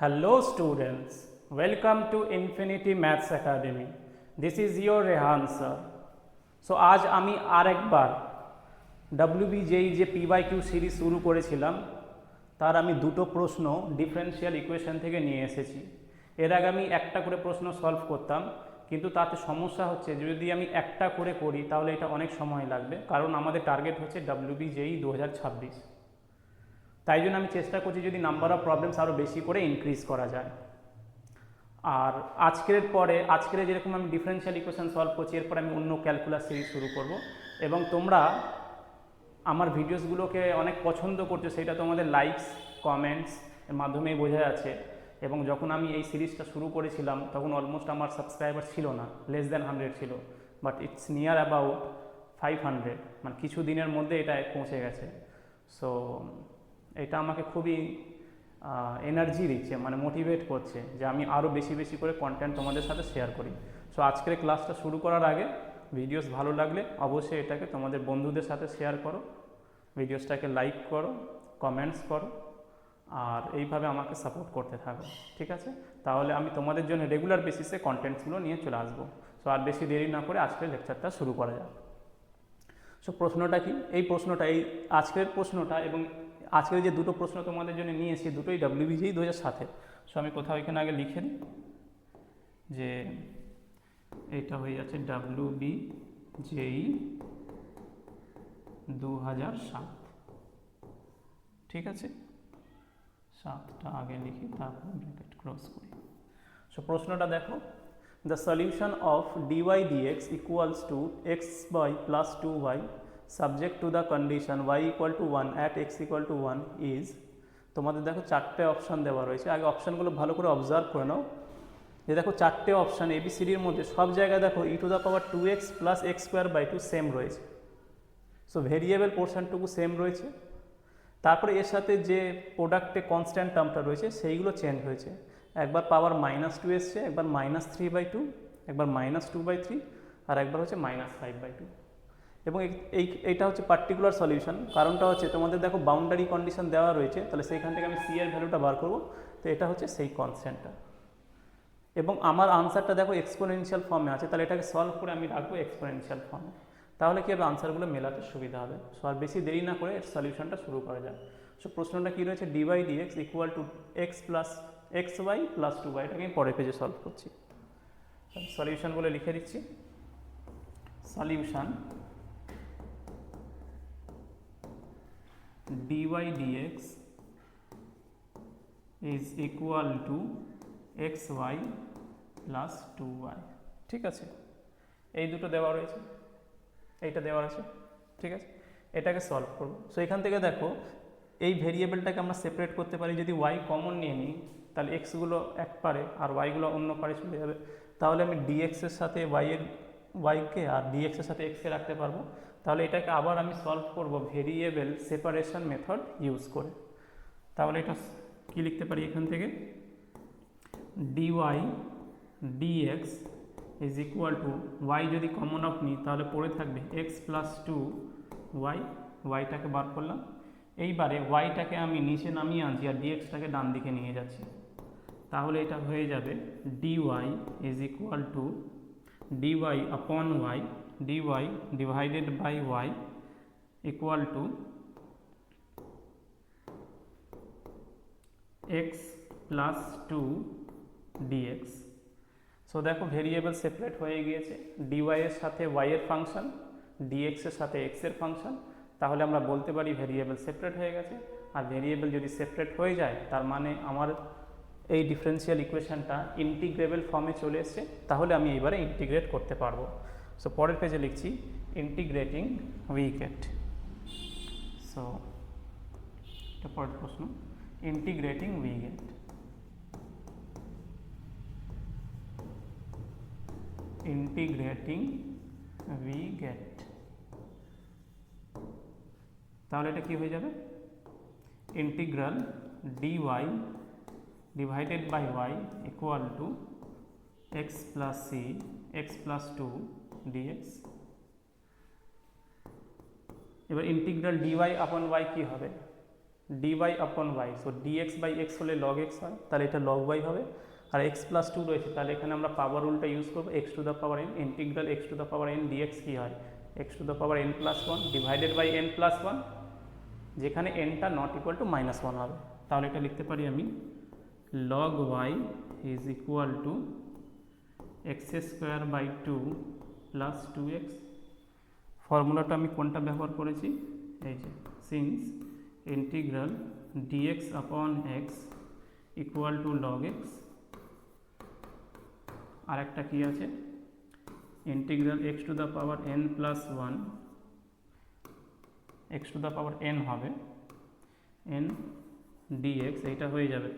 Hello students, welcome to Infinity Maths Academy. This is your Rehan sir. So আজ আমি আরেকবার WBJE যে PYQ series শুরু করেছিলাম তার আমি দুটো প্রশ্ন ডিফারেন্সিয়াল ইকুয়েশন থেকে নিয়ে এসেছি এর আগে আমি একটা করে প্রশ্ন সলভ করতাম কিন্তু তাতে সমস্যা হচ্ছে যদি আমি একটা করে করি তাহলে এটা অনেক সময় লাগবে কারণ আমাদের টার্গেট হচ্ছে WBJE দু হাজার ছাব্বিশ তাই জন্য আমি চেষ্টা করছি যদি নাম্বার অফ প্রবলেমস আরও বেশি করে ইনক্রিজ করা যায়। আর আজকের পরে, আজকের যেরকম আমি ডিফারেন্সিয়াল ইকুয়েশন সলভ করছি, এরপর আমি অন্য ক্যালকুলাস সিরিজ শুরু করব। এবং তোমরা আমার ভিডিওসগুলোকে অনেক পছন্দ করছ, সেটা তোমাদের লাইকস কমেন্টস এর মাধ্যমেই বোঝা যাচ্ছে। এবং যখন আমি এই সিরিজটা শুরু করেছিলাম, তখন অলমোস্ট আমার সাবস্ক্রাইবার ছিল না লেস দ্যান হান্ড্রেড ছিল। But it's near about five hundred মানে কিছু দিনের মধ্যে এটা পৌঁছে গেছে। সো এটা আমাকে খুবই এনার্জি দিচ্ছে মানে মোটিভেট করছে যে আমি আরও বেশি বেশি করে কন্টেন্ট তোমাদের সাথে শেয়ার করি। সো আজকের ক্লাসটা শুরু করার আগে ভিডিওস ভালো লাগলে অবশ্যই এটাকে তোমাদের বন্ধুদের সাথে শেয়ার করো ভিডিওসটাকে লাইক করো কমেন্টস করো, আর এইভাবে আমাকে সাপোর্ট করতে থাকো, ঠিক আছে? তাহলে আমি তোমাদের জন্য রেগুলার বেসিসে কন্টেন্টসগুলো নিয়ে চলে আসব। সো আর বেশি দেরি না করে আজকের লেকচারটা শুরু করা যাক। সো প্রশ্নটা কি? এই প্রশ্নটা, এই আজকের প্রশ্নটা এবং আজকের যে দুটো প্রশ্ন তোমাদের জন্য নিয়ে এসেছি, দুটোই ডাব্লিউবিজেই দু হাজার সাতে। সো আমি কোথাও এখানে আগে লিখে দিই যে এটা হয়ে যাচ্ছে ডাব্লিউ বি জেই দু হাজার সাত। ঠিক আছে? সাতটা আগে লিখি, তারপর ক্রস করি। সো প্রশ্নটা দেখো। The solution of dy dx equals to x by plus two y subject to the condition y equal to one at x equal to one is তোমাদের দেখো চারটে অপশান দেওয়া রয়েছে। আগে অপশানগুলো ভালো করে অবজার্ভ করে নাও। যে দেখো চারটে অপশান এবিসিডির মধ্যে সব জায়গায় দেখো e to the power two x plus x square by two same রয়েছে। সো ভেরিয়েবল পোর্শনটুকু সেম রয়েছে। তারপরে এর সাথে যে প্রোডাক্টে কনস্ট্যান্ট টার্মটা রয়েছে, সেইগুলো চেঞ্জ হয়েছে। একবার পাওয়ার মাইনাস টু এসছে, একবার মাইনাস থ্রি বাই টু একবার মাইনাস টু বাই থ্রি আর একবার হচ্ছে মাইনাস ফাইভ বাই টু এবং এই এইটা হচ্ছে পার্টিকুলার সলিউশন কারণটা হচ্ছে তোমাদের দেখো বাউন্ডারি কন্ডিশন দেওয়া রয়েছে, তাহলে সেইখান থেকে আমি সি এর ভ্যালুটা বার করব। তো এটা হচ্ছে সেই কনস্ট্যান্টটা এবং আমার আনসারটা দেখো এক্সপোনেনশিয়াল ফর্মে আছে, তাহলে এটাকে সলভ করে আমি রাখব এক্সপোনেনশিয়াল ফর্মে তাহলে কী হবে? আনসারগুলো মেলাতে সুবিধা হবে। সো আর বেশি দেরি না করে সলিউশনটা শুরু করা যায় সো প্রশ্নটা কী রয়েছে? Dy dx equal to x plus x y plus two y এটাকে আমি পরের পেজে সলভ করছি। সলিউশন বলে লিখে দিচ্ছি। Solution dy dx is equal to xy plus 2y ঠিক আছে? এই দুটো দেওয়া রয়েছে। এইটা দেওয়া আছে। ঠিক আছে? এটাকে সলভ করব। সো এখান থেকে দেখো, এই ভেরিয়েবলটাকে আমরা সেপারেট করতে পারি। যদি ওয়াই কমন নিয়ে নিই, তাহলে এক্সগুলো এক পারে আর ওয়াইগুলো অন্য পারে চলে যাবে। তাহলে আমি ডিএক্সের সাথে ওয়াইয়ের ওয়াইকে আর ডিএক্সের সাথে এক্সকে রাখতে পারব। তাহলে এটাকে আবার আমি সলভ করব ভেরিয়েবল সেপারেশন মেথড ইউজ করে। তাহলে এটা কি লিখতে পারি এখান থেকে? Dy dx is equal to y যদি কমন অফ নিই, তাহলে পড়ে থাকবে এক্স প্লাস টু ওয়াই ওয়াইটাকে বার করলাম। এইবারে ওয়াইটাকে আমি নিচে নামিয়ে আনছি আর ডিএক্সটাকে ডান দিকে নিয়ে যাচ্ছি। তাহলে এটা হয়ে যাবে dy is equal to dy upon y dy divided by y equal to x plus 2 dx. So দেখো ভেরিয়েবল সেপারেট হয়ে গিয়েছে। dy এর সাথে y এর ফাংশন dx এর সাথে x এর ফাংশন তাহলে আমরা বলতে পারি ভেরিয়েবল সেপারেট হয়ে গেছে। আর ভেরিয়েবল যদি সেপারেট হয়ে যায়, তার মানে আমার এই ডিফারেন্সিয়াল ইকুয়েশনটা ইন্টিগ্রেবল ফর্মে চলে এসছে। তাহলে আমি এবারে ইন্টিগ্রেট করতে পারব। সো পরের পেজে লিখছি ইন্টিগ্রেটিং উইকেট সো এটা পরের প্রশ্ন ইন্টিগ্রেটিং উইকেট ইন্টিগ্রেটিং উইকেট তাহলে এটা কি হয়ে যাবে? Integral d y divided by y equal to x plus c, x plus 2 dx এবার ইন্টিগ্রাল ডিওয়াই আপন ওয়াই কি হবে? Dy upon y so dx by x হলে লগ এক্স হয়, তাহলে এটা লগ ওয়াই হবে। আর এক্স প্লাস টু রয়েছে, তাহলে এখানে আমরা পাওয়ার রুলটা ইউজ করব x to the power n integral x to the power n dx কী হয়? X to the power n plus one divided by n plus one যেখানে এনটা not equal to minus one হবে। তাহলে এটা লিখতে পারি আমি log y is equal to x square by two plus two x ফর্মুলাটা আমি কোনটা ব্যবহার করেছি? এই যে since integral dx upon x equal to log x আর একটা কী আছে? Integral x to the power n plus one x to the power n হবে এন ডিএক্স এইটা হয়ে যাবে।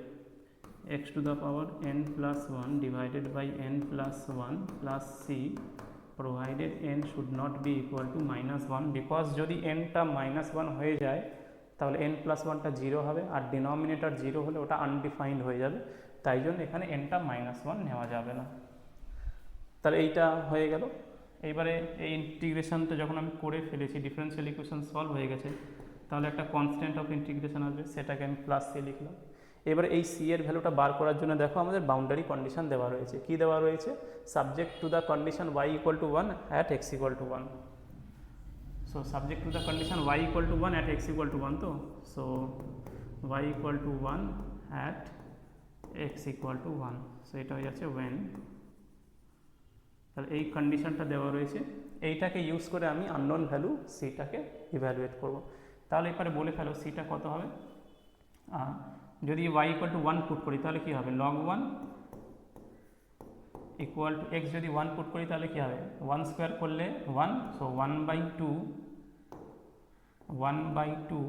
X to the power n plus one divided by n plus one plus c provided n should not be equal to minus one because যদি এনটা minus one হয়ে যায়, তাহলে N plus ওয়ানটা জিরো হবে আর ডিনোমিনেটার জিরো হলে ওটা undefined হয়ে যাবে। তাই জন্য এখানে এনটা মাইনাস ওয়ান নেওয়া যাবে না। তাহলে এইটা হয়ে গেল। এইবারে এই ইন্টিগ্রেশনটা যখন আমি করে ফেলেছি ডিফারেন্সিয়াল ইকুয়েশন সলভ হয়ে গেছে, তাহলে একটা কনস্ট্যান্ট অফ ইন্টিগ্রেশন আসবে, সেটাকে আমি প্লাস সি লিখলাম। এবারে এই সি এর ভ্যালুটা বার করার জন্য দেখো আমাদের বাউন্ডারি কন্ডিশন দেওয়া রয়েছে। কি দেওয়া রয়েছে? Subject to the condition y equal to one at x equal to one so subject to the condition y equal to one at x equal to one তো? So y equal to one at x equal to one so এটা হয়ে যাচ্ছে when তাহলে এই কন্ডিশনটা দেওয়া রয়েছে। এইটাকে ইউজ করে আমি আননোন ভ্যালু সিটাকে ইভ্যালুয়েট করব। তাহলে এবারে বলে ফেলো সিটা কত হবে? যদি y equal to one put করি, তাহলে কী হবে? Log one equal to x যদি ওয়ান পুট করি, তাহলে কী হবে? ওয়ান স্কোয়ার করলে one so one by two one by two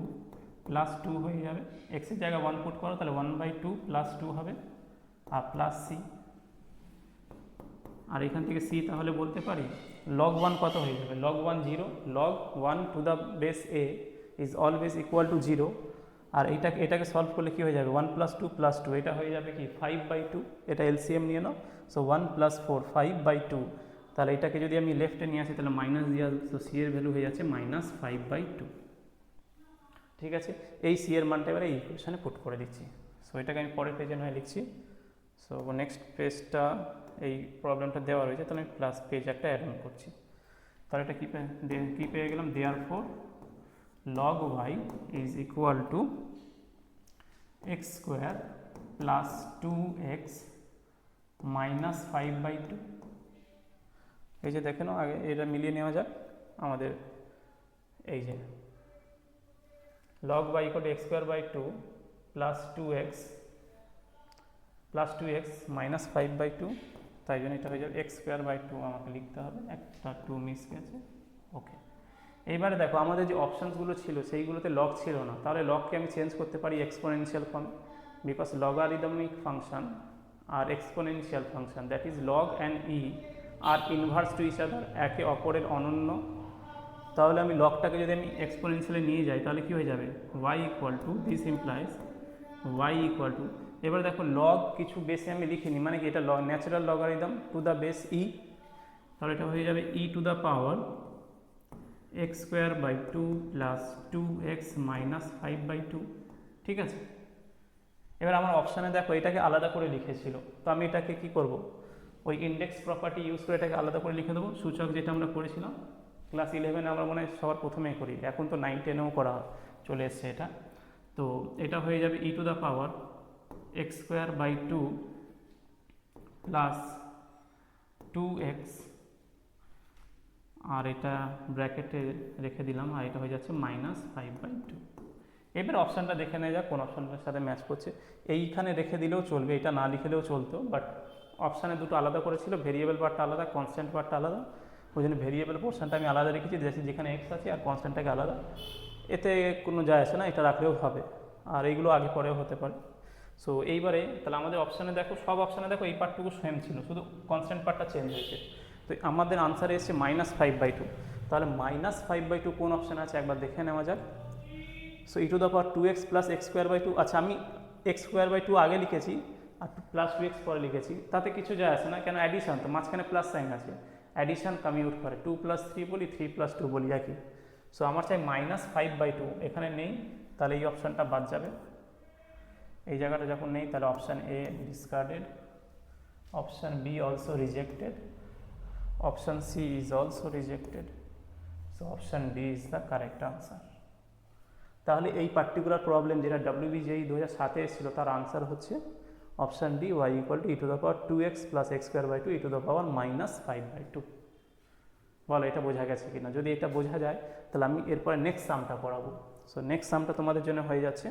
plus two হয়ে যাবে। এক্সের জায়গায় ওয়ান পুট করো, তাহলে one by two plus two হবে, আর প্লাস সি আর এখান থেকে সি তাহলে বলতে পারি লগ ওয়ান কত হয়ে যাবে? Log one zero log one to the base a is always equal to zero আর এইটাকে এটাকে সলভ করলে কী হয়ে যাবে? One plus two plus two এটা হয়ে যাবে কি? ফাইভ বাই টু এটা এলসিএম নিয়ে নাও। So one plus four five by two তাহলে এটাকে যদি আমি লেফটে নিয়ে আসি, তাহলে মাইনাস দিয়ে তো সি এর ভ্যালু হয়ে যাচ্ছে মাইনাস ফাইভ বাই টু ঠিক আছে? এই সি এর মানটা এবারে এই ইকুয়েশনে পুট করে দিচ্ছি। সো এটাকে আমি পরের পেজে নয় লিখছি। সো নেক্সট পেজটা এই প্রবলেমটা দেওয়া রয়েছে, তাহলে আমি প্লাস পেজ একটা অ্যাড অন করছি। তাহলে এটা কী পেয়ে কী পেয়ে গেলাম? Therefore y is equal to x square plus two x minus five by two এই যে দেখে নাও, আগে এটা মিলিয়ে নেওয়া যাক আমাদের। এই যে log y equal x square by two plus two x plus two x minus five by two তাই জন্য এটা হয়ে যাবে এক্স স্কোয়ার বাই টু আমাকে লিখতে হবে। একটা টু মিস গেছে। ওকে এইবারে দেখো, আমাদের যে অপশানসগুলো ছিল, সেইগুলোতে লগ ছিল না। তাহলে লগকে আমি চেঞ্জ করতে পারি এক্সপোনেনশিয়াল ফর্মে because logarithmic function R exponential function that is log and e are inverse to each other একে অপরের অনন্য। তাহলে আমি লগটাকে যদি আমি এক্সপোনেনশিয়ালে নিয়ে যাই, তাহলে কী হয়ে যাবে? Y equal to this implies y equal to এবার দেখো লগ কিছু বেসে আমি লিখিনি মানে কি এটা natural logarithm to the base e তাহলে এটা হয়ে যাবে e to the power x square by two plus two x minus five by two, ঠিক আছে? এবার আমার অপশানে দেখো, এটাকে আলাদা করে লিখেছিল। তো আমি এটাকে কি করব? ওই ইন্ডেক্স প্রপার্টি ইউজ করে এটাকে আলাদা করে লিখে দেবো। সূচক যেটা আমরা করেছিলাম ক্লাস ইলেভেনে আমরা মনে হয় সবার প্রথমেই করি। এখন তো নাইন টেনেও করা। চলে এসছে এটা। তো এটা হয়ে যাবে e to the power x square by two plus two x আর এটা ব্র্যাকেটে রেখে দিলাম, আর এটা হয়ে যাচ্ছে মাইনাস ফাইভ বাই টু এবার অপশানটা দেখে নেওয়া যাক, কোন অপশানটার সাথে ম্যাচ করছে। এইখানে রেখে দিলেও চলবে, এটা না লিখলেও চলতো বাট অপশানে দুটো আলাদা করেছিল ভেরিয়েবল পার্টটা আলাদা কনস্ট্যান্ট পার্টটা আলাদা। ওই জন্য ভেরিয়েবল পোর্শনটা আমি আলাদা রেখেছি যেখানে এক্স আছে আর কনস্ট্যান্টটাকে আলাদা। এতে কোনো যায় আসে না, এটা রাখলেও হবে। আর এইগুলো আগে পরেও হতে পারে। সো এইবারে তাহলে আমাদের অপশানে দেখো, সব অপশানে দেখো এই পার্টটুকু সেম ছিল, শুধু কনস্ট্যান্ট পার্টটা চেঞ্জ হয়েছে। তো আমাদের আনসারে এসেছে মাইনাস ফাইভ বাই টু তাহলে মাইনাস ফাইভ বাই টু কোন অপশান আছে? একবার দেখে নেওয়া যাক। So e to the power two x plus x square by two আচ্ছা আমি এক্স স্কোয়ার বাই টু আগে লিখেছি, আর প্লাস টু এক্স পরে লিখেছি। তাতে কিছু যায় আসে না, কেন অ্যাডিশান তো মাঝখানে প্লাস সাইন আছে। অ্যাডিশন কমিউট করে। টু প্লাস থ্রি বলি থ্রি প্লাস টু বলি, একই। সো আমার চাই মাইনাস ফাইভ বাই টু এখানে নেই, তাহলে এই অপশানটা বাদ যাবে। এই জায়গাটা যখন নেই, তাহলে option a discarded option b also rejected option c is also rejected so option d is the correct answer তাহলে এই পার্টিকুলার প্রবলেম যেটা ডাব্লিউবিজেই দু হাজার সাতে এসেছিল, তার আনসার হচ্ছে option d y equal to e the power two x plus x square by two e to the power minus five by two বলো, এটা বোঝা গেছে কিনা? যদি এটা বোঝা যায়, তাহলে আমি এরপরে নেক্সট সামটা পড়াবো। সো নেক্সট সামটা তোমাদের জন্য হয়ে যাচ্ছে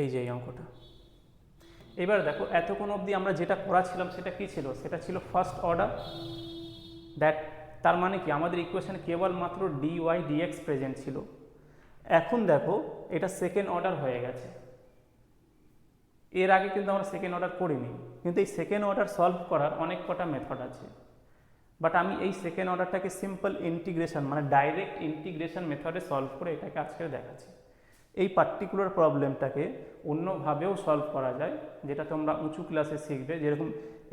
এই যে এই অঙ্কটা। এবার দেখো, এতক্ষণ অবধি আমরা যেটা করাছিলাম সেটা কি ছিল? সেটা ছিল ফার্স্ট অর্ডার দ্যাট তার মানে কি? আমাদের ইকুয়েশনে কেবলমাত্র ডি ওয়াই ডিএক্স প্রেজেন্ট ছিল। এখন দেখো, এটা সেকেন্ড অর্ডার হয়ে গেছে। এর আগে কিন্তু আমরা সেকেন্ড অর্ডার করিনি। কিন্তু এই সেকেন্ড অর্ডার সলভ করার অনেক কটা মেথড আছে। বাট আমি এই সেকেন্ড অর্ডারটাকে সিম্পল ইন্টিগ্রেশন মানে ডাইরেক্ট ইন্টিগ্রেশন মেথডে সলভ করে এটাকে আজকে দেখাচ্ছি। এই পার্টিকুলার প্রবলেমটাকে অন্যভাবেও সলভ করা যায়, যেটা তোমরা উঁচু ক্লাসে শিখবে। যেরকম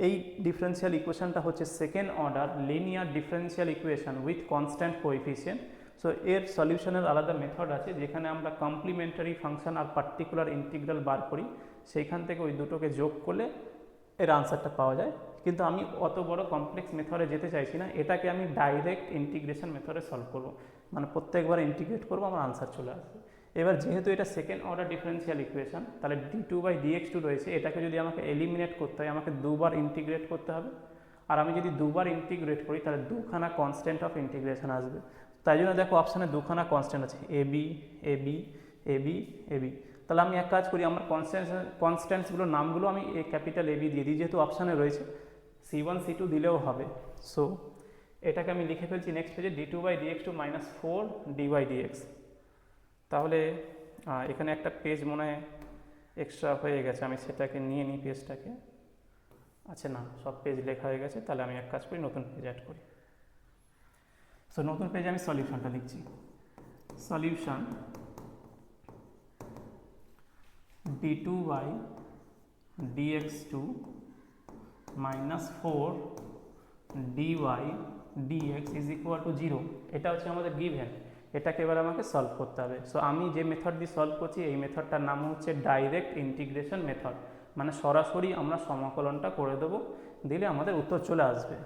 এই ডিফারেন্সিয়াল ইকুয়েশনটা হচ্ছে second order linear differential equation with constant coefficient so এর সলিউশনের আলাদা মেথড আছে, যেখানে আমরা কমপ্লিমেন্টারি ফাংশন আর পার্টিকুলার ইন্টিগ্রাল বার করি। সেইখান থেকে ওই দুটোকে যোগ করলে এর আনসারটা পাওয়া যায়। কিন্তু আমি অত বড় কমপ্লেক্স মেথডে যেতে চাইছি না, এটাকে আমি ডাইরেক্ট ইন্টিগ্রেশন মেথডে সলভ করব। মানে প্রত্যেকবার ইন্টিগ্রেট করব, আমার আনসার চলে আসবে। এবার যেহেতু এটা সেকেন্ড অর্ডার ডিফারেন্সিয়াল ইকুয়েশন তাহলে d two by dx two রয়েছে, এটাকে যদি আমাকে এলিমিনেট করতে হয়, আমাকে দুবার ইন্টিগ্রেট করতে হবে। আর আমি যদি দুবার ইন্টিগ্রেট করি, তাহলে দুখানা কনস্ট্যান্ট অফ ইন্টিগ্রেশন আসবে। তাই জন্য দেখো অপশানে দুখানা কনস্ট্যান্ট আছে a b a b a b a b তাহলে আমি এক কাজ করি, আমার কনস্ট্যান্স কনস্ট্যান্টসগুলোর নামগুলো আমি এ ক্যাপিটাল এ বি দিয়ে দিই, যেহেতু অপশানে রয়েছে। সি ওয়ান সি টু দিলেও হবে। সো এটাকে আমি লিখে ফেলছি নেক্সট পেজে d two by dx two minus four d by dx তাহলে এখানে একটা পেজ মনে হয় এক্সট্রা হয়ে গেছে, আমি সেটাকে নিয়ে নিই পেজটাকে আচ্ছা না, সব পেজ লেখা হয়ে গেছে, তাহলে আমি এক কাজ করি, নতুন পেজ অ্যাড করি। সো নতুন পেজে আমি সলিউশনটা লিখছি। Solution d two by dx two minus four d dy dx is equal to zero এটা হচ্ছে আমাদের গিভেন এটাকে এবার আমাকে সলভ করতে হবে। সো আমি যে মেথড দিয়ে সলভ করছি, এই মেথডটার নাম হচ্ছে ডাইরেক্ট ইন্টিগ্রেশন মেথড মানে সরাসরি আমরা সমাকলনটা করে দেবো, দিলে আমাদের উত্তর চলে আসবে।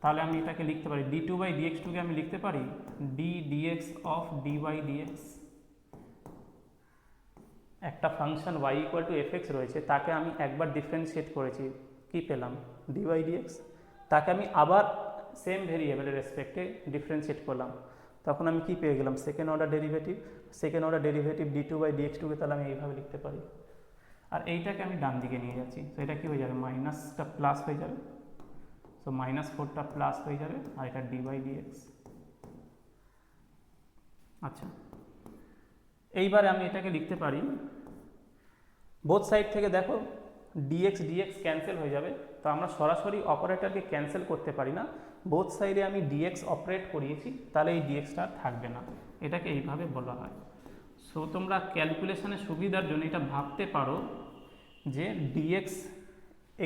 তাহলে আমি এটাকে লিখতে পারি। ডি টু বাই ডিএক্স টুকে আমি লিখতে পারি? D dx of d by dx একটা function y equal to f x রয়েছে, তাকে আমি একবার ডিফারেন্সিয়েট করেছি। কি পেলাম? ডি ওয়াই ডিএক্স তাকে আমি আবার সেম ভেরিয়েবলের রেসপেক্টে ডিফারেন্সিয়েট করলাম। তখন আমি কি পেয়ে গেলাম? Second order derivative second order derivative d two by dx টুকে তাহলে আমি এইভাবে লিখতে পারি। আর এইটাকে আমি ডান দিকে নিয়ে যাচ্ছি। তো এটা কী হয়ে যাবে? মাইনাসটা প্লাস হয়ে যাবে। সো মাইনাস ফোরটা প্লাস হয়ে যাবে, আর এটা ডি বাই ডি এক্স আচ্ছা। এইবারে আমি এটাকে লিখতে পারি। বোথ সাইড থেকে দেখো ডিএক্স ডিএক্স ক্যান্সেল হয়ে যাবে। তো আমরা সরাসরি অপারেটরকে ক্যান্সেল করতে পারি না। বোথ সাইডে আমি ডিএক্স অপারেট করিয়েছি, তাহলে এই ডিএক্সটা থাকবে না। এটাকে এইভাবে বলা হয়। সো তোমরা ক্যালকুলেশনের সুবিধার জন্য এটা ভাবতে পারো যে ডিএক্স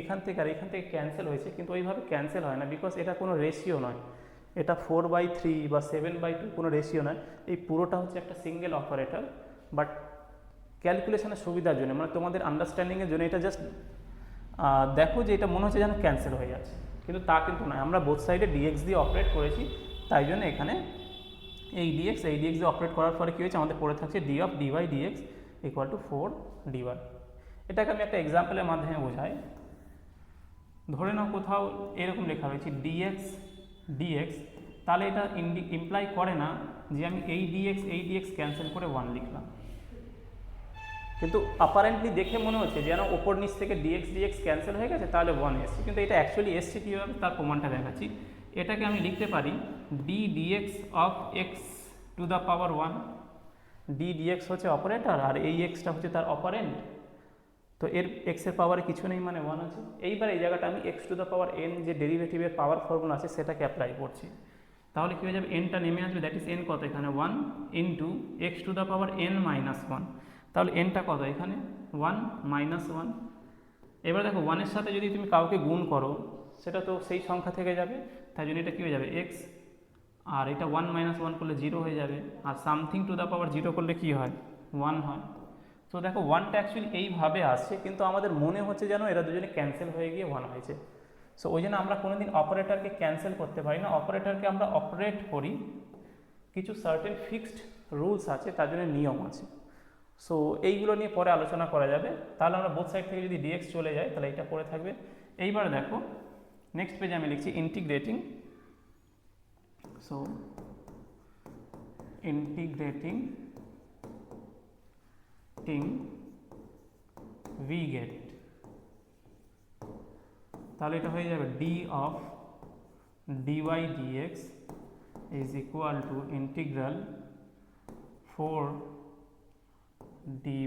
এখান থেকে আর এখান থেকে ক্যান্সেল হয়েছে, কিন্তু ওইভাবে ক্যান্সেল হয় না বিকজ এটা কোনো রেশিও নয়। এটা ফোর বাই থ্রি বা সেভেন বাই টু কোনো রেশিও নয়। এই পুরোটা হচ্ছে একটা সিঙ্গেল অপারেটর বাট ক্যালকুলেশনের সুবিধার জন্য মানে তোমাদের আন্ডারস্ট্যান্ডিংয়ের জন্য এটা জাস্ট দেখো যে এটা মনে হচ্ছে যেন ক্যান্সেল হয়ে যাচ্ছে। কিন্তু তা কিন্তু নয়। আমরা বোথ সাইডে ডিএক্স দিয়ে অপারেট করেছি, তাই জন্য এখানে এই ডিএক্স এই ডিএক্স দিয়ে অপারেট করার পরে কী হয়েছে? আমাদের পড়ে থাকছে d of dy dx equal to four dy এটাকে আমি একটা এক্সাম্পলের মাধ্যমে বোঝাই। ধরে নাও কোথাও এরকম লেখা রয়েছে ডিএক্স ডিএক্স তাহলে এটা ইমপ্লাই করে না যে আমি এই ডিএক্স এই ডিএক্স ক্যান্সেল করে ওয়ান লিখলাম। কিন্তু অ্যাপারেন্টলি দেখে মনে হচ্ছে যেন ওপর নিচ থেকে ডিএক্স ডিএক্স ক্যান্সেল হয়ে গেছে, তাহলে ওয়ান এসছে। কিন্তু এটা অ্যাকচুয়ালি এসছে কীভাবে? তার প্রমাণটা দেখাচ্ছি। এটাকে আমি লিখতে পারি d dx of x to the power one d dx হচ্ছে অপারেটর আর এই এক্সটা হচ্ছে তার অপারেন্ট তো এর এক্সের পাওয়ারে কিছু নেই মানে ওয়ান আছে। এইবার এই জায়গাটা আমি x to the power n যে ডেরিভেটিভের পাওয়ার ফর্মুলা আছে, সেটাকে অ্যাপ্লাই করছি। তাহলে কী হয়ে যাবে? এনটা নেমে আসবে দ্যাট ইজ এন কত এখানে? One into x to the power n minus one তাহলে এনটা কত? এখানে ওয়ান মাইনাস ওয়ান এবার দেখো ওয়ানের সাথে যদি তুমি কাউকে গুণ করো, সেটা তো সেই সংখ্যা থেকে যাবে। তাই জন্য এটা কী হয়ে যাবে? এক্স আর এটা ওয়ান মাইনাস ওয়ান করলে জিরো হয়ে যাবে। আর something to the power zero করলে কি হয়? ওয়ান হয়। তো দেখো ওয়ানটা অ্যাকচুয়ালি এইভাবে আসছে, কিন্তু আমাদের মনে হচ্ছে যেন এরা দুজনে ক্যান্সেল হয়ে গিয়ে ওয়ান হয়েছে। সো ওই জন্য আমরা কোনোদিন অপারেটরকে ক্যান্সেল করতে পারি না। অপারেটরকে আমরা অপারেট করি। কিছু সার্টেন ফিক্সড রুলস আছে, তার জন্য নিয়ম আছে। সো এইগুলো নিয়ে পরে আলোচনা করা যাবে। তাহলে আমরা বোথ সাইড থেকে যদি ডিএক্স চলে যায় তাহলে এটা পড়ে থাকবে। এইবার দেখো নেক্সট পেজে আমি লিখছি ইন্টিগ্রেটিং সো ইন্টিগ্রেটিং টিং ভি গেট তাহলে এটা হয়ে যাবে d of dy dx is equal to integral 4 dy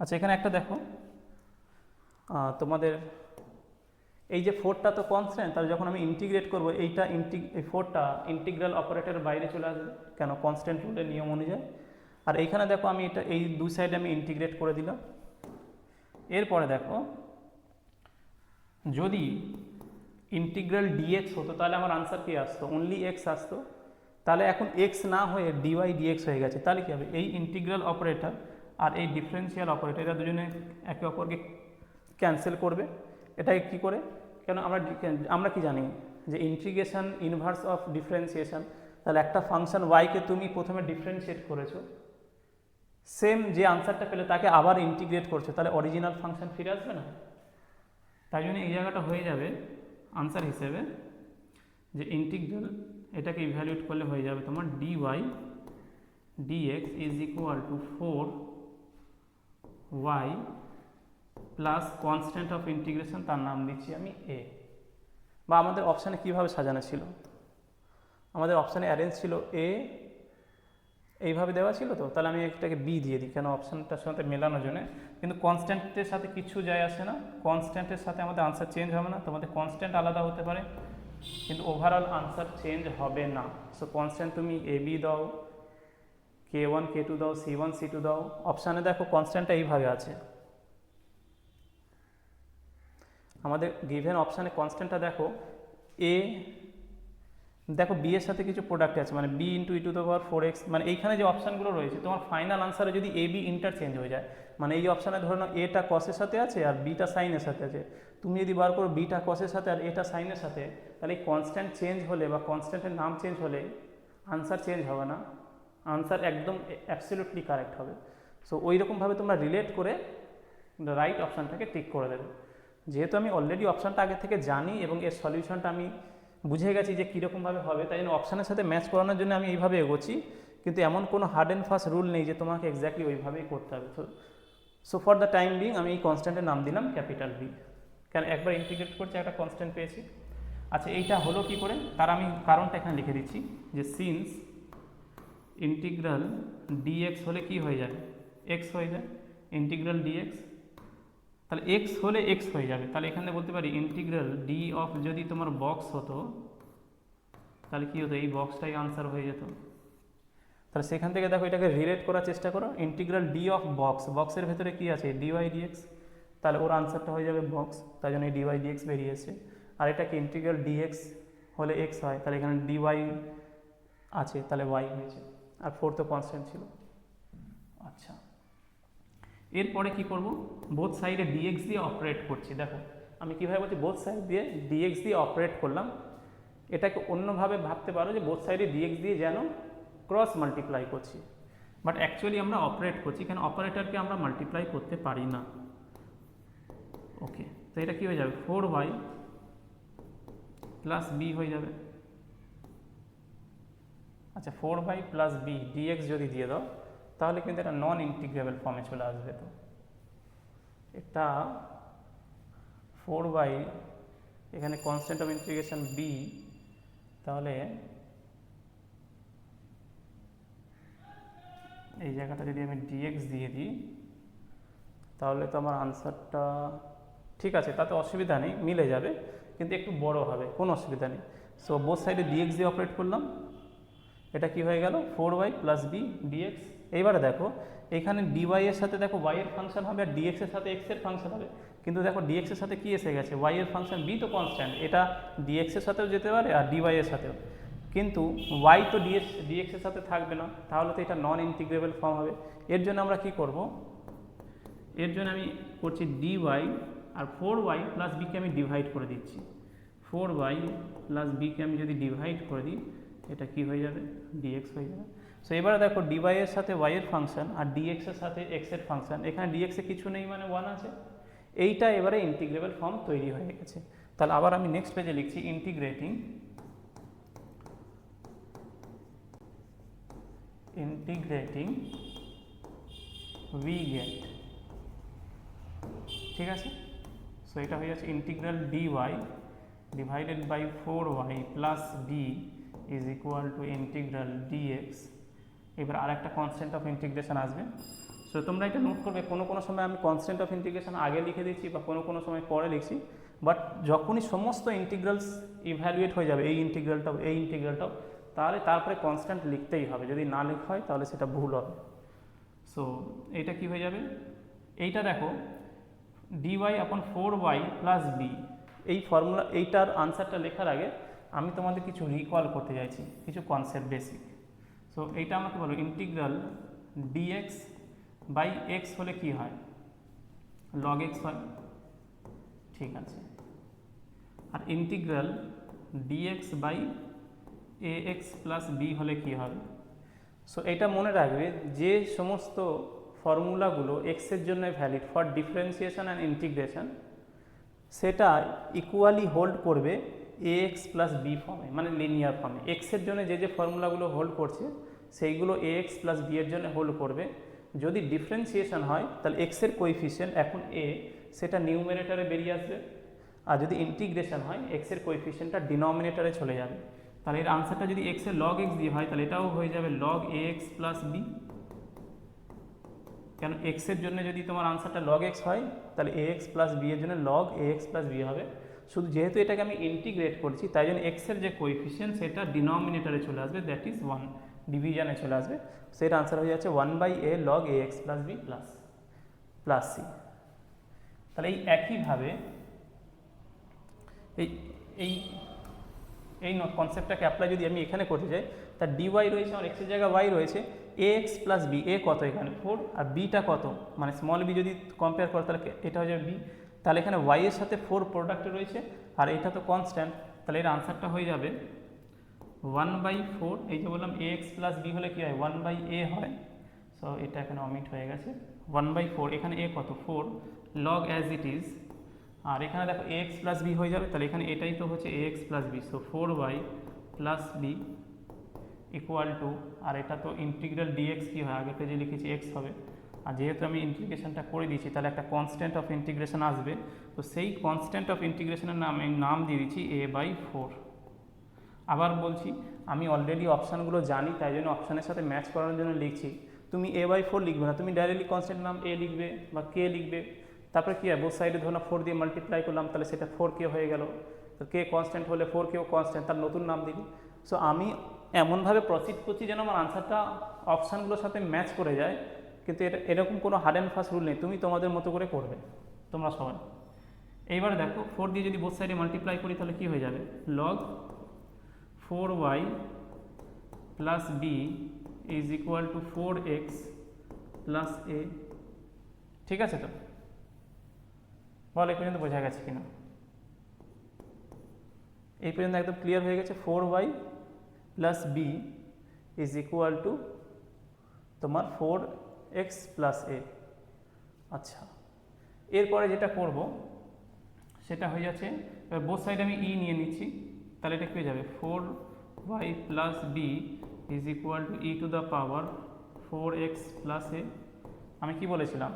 আচ্ছা এখানে একটা দেখো। তোমাদের এই যে ফোরটা তো কনস্ট্যান্ট তাহলে যখন আমি ইন্টিগ্রেট করব, এইটা ইন্টি এই ফোরটা ইন্টিগ্রাল অপারেটরের বাইরে চলে আসবে। কেন? কনস্ট্যান্ট রুলের নিয়ম অনুযায়ী। আর এইখানে দেখো, আমি এটা, এই দুই সাইডে আমি ইন্টিগ্রেট করে দিলাম। এরপরে দেখো, যদি ইন্টিগ্রাল ডিএক্স হতো, তাহলে আমার আনসার কি আসতো? অনলি এক্স আসতো। তাহলে এখন এক্স না হয়ে ডিওয়াই ডিএক্স হয়ে গেছে, তাহলে কী হবে? এই ইন্টিগ্রাল অপারেটর আর এই ডিফারেন্সিয়াল অপারেটর এরা দুজনে একে অপরকে ক্যান্সেল করবে। এটাকে কি করে? কেন আমরা আমরা কি জানি যে ইন্টিগ্রেশন ইনভার্স অফ ডিফারেন্সিয়েশন তাহলে একটা ফাংশন ওয়াইকে তুমি প্রথমে ডিফারেন্সিয়েট করেছ সেম যে আনসারটা পেলে তাকে আবার ইন্টিগ্রেট করছ, তাহলে অরিজিনাল ফাংশন ফিরে আসবে না? তাই জন্য এই জায়গাটা হয়ে যাবে আনসার হিসেবে যে ইন্টিগ্রাল এটাকে ইভ্যালুয়েট করলে হয়ে যাবে তোমার dy, dx is equal to four y plus constant of integration তার নাম দিচ্ছি আমি এ বা আমাদের অপশানে কীভাবে সাজানো ছিল? আমাদের অপশানে অ্যারেঞ্জ ছিল এ এইভাবে দেওয়া ছিল তো? তাহলে আমি এটাকে বি দিয়ে দিই, কেন অপশানটার সাথে মেলানোর জন্য? কিন্তু কনস্ট্যান্টের সাথে কিছু যায় আসে না। কনস্ট্যান্টের সাথে আমাদের আনসার চেঞ্জ হবে না। তোমাদের কনস্ট্যান্ট আলাদা হতে পারে। কিন্তু ওভারঅল আনসার চেঞ্জ হবে না। সো কনস্ট্যান্ট তুমি এ বি দাও কে ওয়ান কে টু দাও সি ওয়ান সি টু দাও। অপশানে দেখো কনস্ট্যান্টটা এইভাবে আছে। আমাদের গিভেন অপশানে কনস্ট্যান্টটা দেখো এ দেখো বি এর সাথে কিছু প্রোডাক্ট আছে মানে b into e to the power four x মানে এইখানে যে অপশানগুলো রয়েছে, তোমার ফাইনাল আনসারে যদি এ বি ইন্টারচেঞ্জ হয়ে যায় মানে এই অপশানে ধরে নাও এটা কসের সাথে আছে আর বিটা সাইনের সাথে আছে। তুমি যদি বার করো বিটা কসের সাথে আর এটা সাইনের সাথে, তাহলে কনস্ট্যান্ট চেঞ্জ হলে বা কনস্ট্যান্টের নাম চেঞ্জ হলে আনসার চেঞ্জ হবে না। আনসার একদম অ্যাবসলিউটলি কারেক্ট হবে। সো ওই রকমভাবে তোমরা রিলেট করে রাইট অপশানটাকে টিক করে দেবে। যেহেতু আমি অলরেডি অপশানটা আগে থেকে জানি এবং এর সলিউশনটা আমি বুঝে গেছি যে কীরকমভাবে হবে, তাই জন্য অপশানের সাথে ম্যাচ করানোর জন্য আমি এইভাবে এগোচ্ছি। কিন্তু এমন কোনো হার্ড অ্যান্ড ফাস্ট রুল নেই যে তোমাকে এক্স্যাক্টলি ওইভাবেই করতে হবে। So for the time being আমি এই কনস্ট্যান্টের নাম দিলাম ক্যাপিটাল বি কেন, একবার ইন্টিগ্রেট করছি, একটা কনস্ট্যান্ট পেয়েছি। আচ্ছা এইটা হলো কি করে? তার আমি কারণটা এখানে লিখে দিচ্ছি যে সিন্স ইন্টিগ্রাল ডিএক্স হলে কি হয়ে যাবে এক্স হয়ে যায়। ইন্টিগ্রাল ডিএক্স তাহলে এক্স হলে এক্স হয়ে যাবে। তাহলে এখানে বলতে পারি ইন্টিগ্রাল ডি অফ যদি তোমার বক্স হতো, তাহলে কী হতো? এই বক্সটাই আনসার হয়ে যেত। তাহলে সেখান থেকে দেখো এটাকে রিলেট করার চেষ্টা করো। ইন্টিগ্রাল ডি অফ বক্স বক্সের ভেতরে কি আছে? ডিওয়াই ডিএক্স তাহলে ওর আনসারটা হয়ে যাবে বক্স তাই জন্য এই ডিওয়াই ডিএক্স বেরিয়ে এসছে। আর এটাকে ইন্টিগ্রাল ডিএক্স হলে এক্স হয়, তাহলে এখানে ডিওয়াই আছে, তাহলে ওয়াই হয়েছে। আর ফোর তো কনস্ট্যান্ট ছিল। আচ্ছা। এরপরে কি করব? বোথ সাইডে ডিএক্স দিয়ে অপারেট করছি। দেখো, আমি কীভাবে বলছি বোথ সাইড দিয়ে ডিএক্স দিয়ে অপারেট করলাম? এটাকে অন্যভাবে ভাবতে পারো যে বোথ সাইডে ডিএক্স দিয়ে যেন ক্রস মাল্টিপ্লাই করছি। বাট অ্যাকচুয়ালি আমরা অপারেট করছি, কেন অপারেটরকে আমরা মাল্টিপ্লাই করতে পারি না। ওকে তো এটা কী হয়ে যাবে? ফোর ওয়াই প্লাস বি হয়ে যাবে। আচ্ছা four by plus b dx যদি দিয়ে দাও তাহলে কিন্তু এটা নন ইন্টিগ্রেবল ফর্মে চলে আসবে তো। এটা ফোর বাই এখানে কনস্ট্যান্ট অফ ইন্টিগ্রেশন বি তাহলে এই জায়গাটা যদি আমি ডিএক্স দিয়ে দিই, তাহলে তো আমার আনসারটা ঠিক আছে, তাতে অসুবিধা নেই, মিলে যাবে, কিন্তু একটু বড় হবে, কোনো অসুবিধা নেই। সো বোথ সাইডে ডিএক্স দিয়ে অপারেট করলাম। এটা কি হয়ে গেল? Four y plus b dx এইবারে দেখো, এখানে ডিওয়াই এর সাথে দেখো ওয়াই এর ফাংশন হবে আর ডিএক্স এর সাথে এক্সের ফাংশন হবে। কিন্তু দেখো ডিএক্স এর সাথে কি এসে গেছে? ওয়াই এর ফাংশন বি তো কনস্ট্যান্ট এটা ডিএক্স এর সাথেও যেতে পারে আর ডিওয়াই এর সাথেও। কিন্তু ওয়াই তো ডিএক্স ডিএক্স এর সাথে থাকবে না, তাহলে তো এটা নন ইন্টিগ্রেবল ফর্ম হবে। এর জন্য আমরা কি করব? এর জন্য আমি করছি ডি ওয়াই আর ফোর ওয়াই প্লাস বিকে আমি ডিভাইড করে দিচ্ছি। ফোর ওয়াই প্লাস বিকে আমি যদি ডিভাইড করে দিই, এটা কি হয়ে যাবে? ডিএক্স হয়ে যাবে। সো এবারে দেখো ডিওয়াই এর সাথে ওয়াই এর ফাংশন আর ডিএক্স এর সাথে এক্সের ফাংশন এখানে ডিএক্স এ কিছু নেই মানে ওয়ান আছে। এইটা এবারে ইন্টিগ্রেবল ফর্ম তৈরি হয়ে গেছে। তাহলে আবার আমি নেক্সট পেজে লিখছি ইন্টিগ্রেটিং ইন্টিগ্রেটিং উই গেট ঠিক আছে? সো এটা হয়ে যাচ্ছে integral d y divided by four y plus b is equal to integral dx এবার আর একটা কনস্ট্যান্ট অফ ইন্টিগ্রেশন আসবে। সো তোমরা এটা নোট করবে, কোনো কোনো সময় আমি কনস্ট্যান্ট অফ ইন্টিগ্রেশন আগে লিখে দিচ্ছি বা কোনো কোনো সময় পরে লিখছি বাট যখনই সমস্ত ইন্টিগ্রালস ইভ্যালুয়েট হয়ে যাবে, এই ইন্টিগ্রালটাও এই ইন্টিগ্রালটাও তাহলে তারপরে কনস্ট্যান্ট লিখতেই হবে। যদি না লেখা হয়, তাহলে সেটা ভুল হবে। সো এটা কি হয়ে যাবে? এইটা দেখো dy upon four y plus b এই ফর্মুলা এইটার আনসারটা লেখার আগে আমি তোমাদের কিছু রিকল করতে চাইছি, কিছু কনসেপ্ট বেসিক সো এইটা আমাকে বলো ইন্টিগ্রাল ডিএক্স বাই এক্স হলে কি হয়? লগ এক্স হয়। ঠিক আছে। আর integral dx by a x plus b হলে কি হবে? সো এটা মনে রাখবে যে সমস্ত ফর্মুলাগুলো এক্সের জন্য valid for differentiation and integration সেটা ইকুয়ালি হোল্ড করবে এ এক্স প্লাস বি ফর্মে মানে লিনিয়ার ফর্মে এক্সের জন্য যে যে ফর্মুলাগুলো হোল্ড করছে, সেইগুলো এ এক্স প্লাস বি এর জন্য হোল্ড করবে। যদি ডিফারেন্সিয়েশন হয়, তাহলে এক্সের কোইফিশিয়েন্ট এখন এ সেটা নিউমিনেটারে বেরিয়ে আসবে। আর যদি ইন্টিগ্রেশন হয় এক্সের কোইফিশিয়েন্টটা ডিনমিনেটারে চলে যাবে। তাহলে এর আনসারটা যদি এক্সের লগ এক্স দিয়ে হয়, তাহলে এটাও হয়ে যাবে log a x plus b কেন এক্সের জন্য যদি তোমার আনসারটা লগ এক্স হয়, তাহলে এ এক্স প্লাস বি এর জন্য log a x plus b হবে। শুধু যেহেতু এটাকে আমি ইন্টিগ্রেট করছি, তাই জন্য এক্সের যে কোইফিশিয়েন্ট সেটা ডিনমিনেটারে চলে আসবে দ্যাট ইজ ওয়ান ডিভিশনে চলে আসবে। সেটা আনসার হয়ে যাচ্ছে one by a log a x plus b plus plus c তাহলে এই একইভাবে এই এই এই কনসেপ্টটাকে অ্যাপ্লাই যদি আমি এখানে করতে চাই তার ডিওয়াই রয়েছে, আমার এক্সের জায়গায় ওয়াই রয়েছে a x plus b a কত এখানে? ফোর আর বিটা কত? মানে স্মল বি যদি কম্পেয়ার করো, তাহলে এটা হয়ে যাবে বি তাহলে এখানে ওয়াই এর সাথে ফোর প্রোডাক্ট রয়েছে, আর এটা তো কনস্ট্যান্ট তাহলে এর আনসারটা হয়ে যাবে ওয়ান বাই ফোর এই যে বললাম এ এক্স প্লাস বি হলে কী হয়? ওয়ান বাই এ হয়। সো এটা এখানে অমিট হয়ে গেছে। ওয়ান বাই ফোর এখানে এ কত? Four log as it is আর এখানে দেখো এ এক্স প্লাস বি হয়ে যাবে, তাহলে এখানে এটাই তো হচ্ছে a x plus b so four y plus b equal to আর এটা তো ইন্টিগ্রাল ডিএক্স কী হয়? আগে পেজে লিখেছি এক্স হবে। আর যেহেতু আমি ইন্টিগ্রেশনটা করে দিয়েছি, তাহলে একটা কনস্ট্যান্ট অফ ইন্টিগ্রেশন আসবে। তো সেই কনস্ট্যান্ট অফ ইন্টিগ্রেশনের নাম আমি নাম দিয়ে দিচ্ছি এ বাই ফোর আবার বলছি, আমি অলরেডি অপশানগুলো জানি, তাই জন্য অপশানের সাথে ম্যাচ করানোর জন্য লিখছি। তুমি এ বাই ফোর লিখবে না, তুমি ডাইরেক্টলি কনস্ট্যান্ট নাম এ লিখবে বা কে লিখবে। তারপরে কী হয়? বোথ সাইডে ধরুন ফোর দিয়ে মাল্টিপ্লাই করলাম, তাহলে সেটা ফোর কে হয়ে গেল। তো কে কনস্ট্যান্ট হলে ফোর কেও কনস্ট্যান্ট তার নতুন নাম দিবি সো আমি এমনভাবে প্রসিড করছি যেন আমার আনসারটা অপশানগুলোর সাথে ম্যাচ করে যায়। কিন্তু এটা এরকম কোনো হার্ড অ্যান্ড ফাস্ট রুল নেই, তুমি তোমাদের মতো করে করবে, তোমরা সবাই এইবার দেখো ফোর দিয়ে যদি বোথ সাইডে মাল্টিপ্লাই করি, তাহলে কী হয়ে যাবে? Log four Y plus B is equal to four X plus A ঠিক আছে তো? বল এই পর্যন্ত বোঝা গেছে কিনা? এই পর্যন্ত একদম ক্লিয়ার হয়ে গেছে four Y plus B is equal to তোমার ফোর এক্স প্লাস এ আচ্ছা এরপরে যেটা করব, সেটা হয়ে যাচ্ছে, এবার বোথ সাইডে আমি ই নিয়ে নিচ্ছি, তাহলে এটা কী হয়ে যাবে? Four Y plus B is equal to E to the power four X plus A আমি কি বলেছিলাম?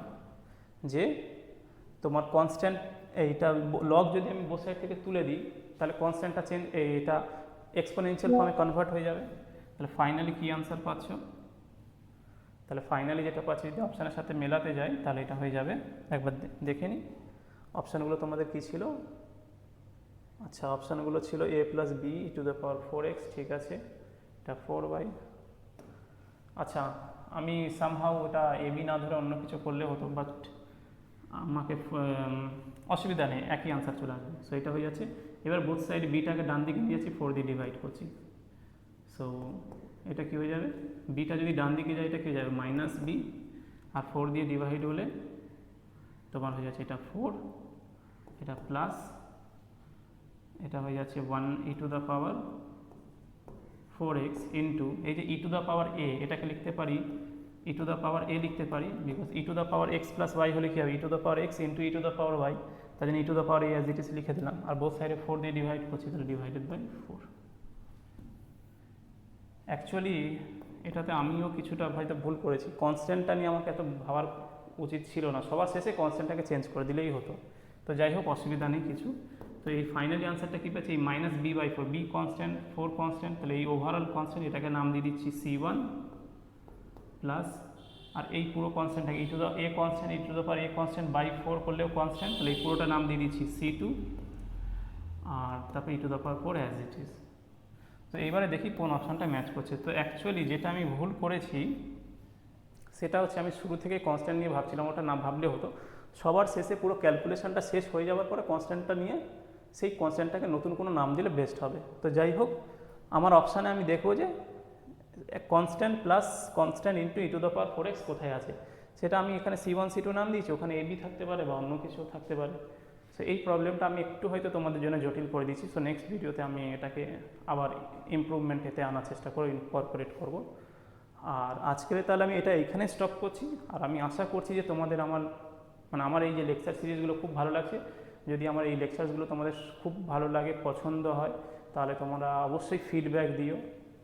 যে তোমার কনস্ট্যান্ট এইটা লগ যদি আমি বোথ সাইড থেকে তুলে দিই, তাহলে কনস্ট্যান্টটা চেঞ্জ এটা এক্সপোনেনশিয়াল ফর্মে কনভার্ট হয়ে যাবে। তাহলে ফাইনালি কী আনসার পাচ্ছ? তাহলে ফাইনালি যেটা পাচ্ছি, যদি অপশানের সাথে মেলাতে যাই, তাহলে এটা হয়ে যাবে। একবার দেখে নিই অপশানগুলো তোমাদের কী ছিল? আচ্ছা অপশানগুলো ছিল A plus B to the power four X ঠিক আছে। এটা ফোর বাই আচ্ছা আমি সামহাও ওটা এ বি না ধরে অন্য কিছু করলে হতো বাট আমাকে অসুবিধা নেই, একই আনসার চলে আসবে। সো এটা হয়ে যাচ্ছে। এবার বোথ সাইড বিটাকে ডান দিকে নিয়েছি ফোর দিয়ে ডিভাইড করছি। সো এটা কি হয়ে যাবে? বিটা যদি ডান দিকে যায়, এটা কি হয়ে যাবে? মাইনাস বি আর ফোর দিয়ে ডিভাইড হলে তোমার হয়ে যাচ্ছে এটা ফোর এটা প্লাস এটা হয়ে যাচ্ছে one E to the power four X into এই যে ই টু দ্য পাওয়ার এ এটাকে লিখতে পারি ই টু দ্য পাওয়ার এ লিখতে পারি because E to the power X plus Y হলে কী হবে? E to the power X into E to the power Y তাই জন্য E to the power A as it is লিখে দিলাম। আর বোথ সাইডে ফোর দিয়ে ডিভাইড করছি, তাহলে ডিভাইডেড বাই ফোর অ্যাকচুয়ালি এটাতে আমিও কিছুটা হয়তো ভুল করেছি। কনস্ট্যান্টটা নিয়ে আমাকে এত ভাবার উচিত ছিল না। সবার শেষে কনস্ট্যান্টটাকে চেঞ্জ করে দিলেই হতো। তো যাই হোক, অসুবিধা নেই কিছু। তো এই ফাইনালি আনসারটা কী পাচ্ছি এই minus B by four B constant four constant তাহলে এই ওভারঅল কনস্ট্যান্ট এটাকে নাম দিয়ে দিচ্ছি সি ওয়ান প্লাস আর এই পুরো কনস্ট্যান্টটাকে E to the A constant E to the power A constant by four করলেও কনস্ট্যান্ট তাহলে এই পুরোটা নাম দিয়ে দিচ্ছি সি টু আর তারপর E to the power four as it is তো এইবারে দেখি কোন অপশানটা ম্যাচ করছে। তো অ্যাকচুয়ালি যেটা আমি ভুল করেছি, সেটা হচ্ছে আমি শুরু থেকে কনস্ট্যান্ট নিয়ে ভাবছিলাম, ওটা না ভাবলে হতো। সবার শেষে পুরো ক্যালকুলেশনটা শেষ হয়ে যাওয়ার পরে কনস্ট্যান্টটা নিয়ে সেই কনস্ট্যান্টটাকে নতুন কোনো নাম দিলে বেস্ট হবে। তো যাই হোক, আমার অপশানে আমি দেখব যে constant plus constant into E to the power four X কোথায় আছে? সেটা আমি এখানে সি ওয়ান সি টু নাম দিয়েছি, ওখানে এবি থাকতে পারে বা অন্য কিছু থাকতে পারে। সো এই প্রবলেমটা আমি একটু হয়তো তোমাদের জন্য জটিল করে দিচ্ছি সো নেক্সট ভিডিওতে আমি এটাকে আবার ইমপ্রুভমেন্ট এতে আনার চেষ্টা করব ইনকর্পোরেট করব। আর আজকের তাহলে আমি এটা এখানে স্টপ করছি। আর আমি আশা করছি যে তোমাদের আমার মানে আমার এই যে লেকচার সিরিজগুলো খুব ভালো লাগছে। যদি আমার এই লেকচারসগুলো তোমাদের খুব ভালো লাগে, পছন্দ হয়, তাহলে তোমরা অবশ্যই ফিডব্যাক দিও।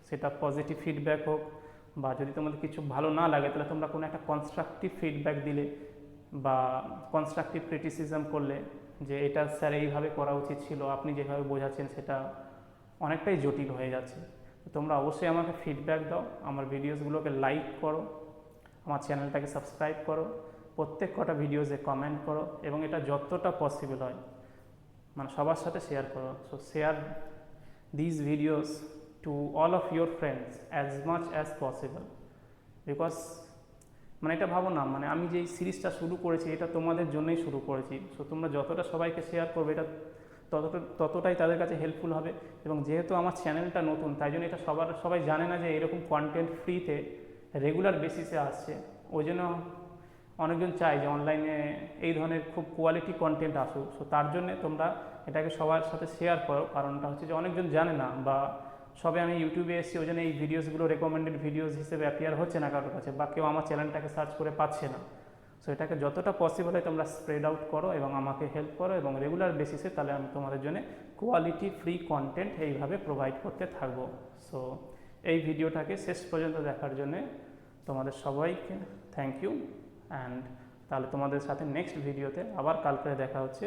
সেটা পজিটিভ ফিডব্যাক হোক বা যদি তোমাদের কিছু ভালো না লাগে, তাহলে তোমরা কোনো একটা কনস্ট্রাকটিভ ফিডব্যাক দিলে বা কনস্ট্রাকটিভ ক্রিটিসিজম করলে যে এটা স্যার এইভাবে করা উচিত ছিল, আপনি যেভাবে বোঝাচ্ছেন সেটা অনেকটাই জটিল হয়ে যাচ্ছে। তোমরা অবশ্যই আমাকে ফিডব্যাক দাও, আমার ভিডিওসগুলোকে লাইক করো, আমার চ্যানেলটাকে সাবস্ক্রাইব করো, প্রত্যেক কটা ভিডিওসে কমেন্ট করো এবং এটা যতটা পসিবল হয় মানে সবার সাথে শেয়ার করো। So share this videos to all of your friends as much as possible because মানে এটা ভাবো না মানে আমি যে সিরিজটা শুরু করেছি, এটা তোমাদের জন্যই শুরু করেছি। সো তোমরা যতটা সবাইকে শেয়ার করবে, এটা ততটা, ততটাই তাদের কাছে হেল্পফুল হবে। এবং যেহেতু আমার চ্যানেলটা নতুন, তাই জন্য এটা সবার, সবাই জানে না যে এরকম কন্টেন্ট ফ্রিতে রেগুলার বেসিসে আসছে। ওই জন্য অনেকজন চায় যে অনলাইনে এই ধরনের খুব কোয়ালিটি কন্টেন্ট আসুক। সো তার জন্যে তোমরা এটাকে সবার সাথে শেয়ার করো। কারণটা হচ্ছে যে অনেকজন জানে না বা সবে আমি ইউটিউবে এসেছি, ওই জন্য এই ভিডিওসগুলো রেকমেন্ডেড ভিডিওস হিসেবে অ্যাপিয়ার হচ্ছে না কারোর কাছে, বা কেউ আমার চ্যানেলটাকে সার্চ করে পাচ্ছে না। সো এটাকে যতটা পসিবল হয় তোমরা স্প্রেড আউট করো এবং আমাকে হেল্প করো এবং রেগুলার বেসিসে তাহলে আমি তোমাদের জন্য কোয়ালিটি ফ্রি কন্টেন্ট এইভাবে প্রোভাইড করতে থাকব। সো এই ভিডিওটাকে শেষ পর্যন্ত দেখার জন্যে তোমাদের সবাইকে থ্যাংক ইউ অ্যান্ড তাহলে তোমাদের সাথে নেক্সট ভিডিওতে আবার কালকে দেখা হচ্ছে।